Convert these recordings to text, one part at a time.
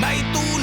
May tulad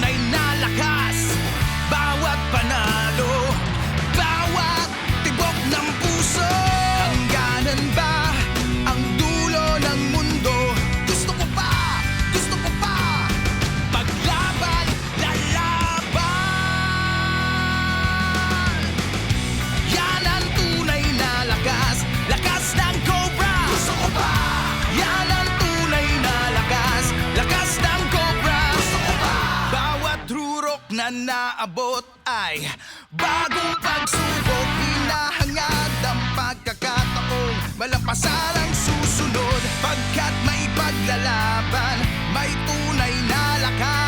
na naabot ay Bagong pagsubok, hinahangad ang pagkakataon. Malampasan ang susunod, pagkat may paglalaban May tunay na lakas.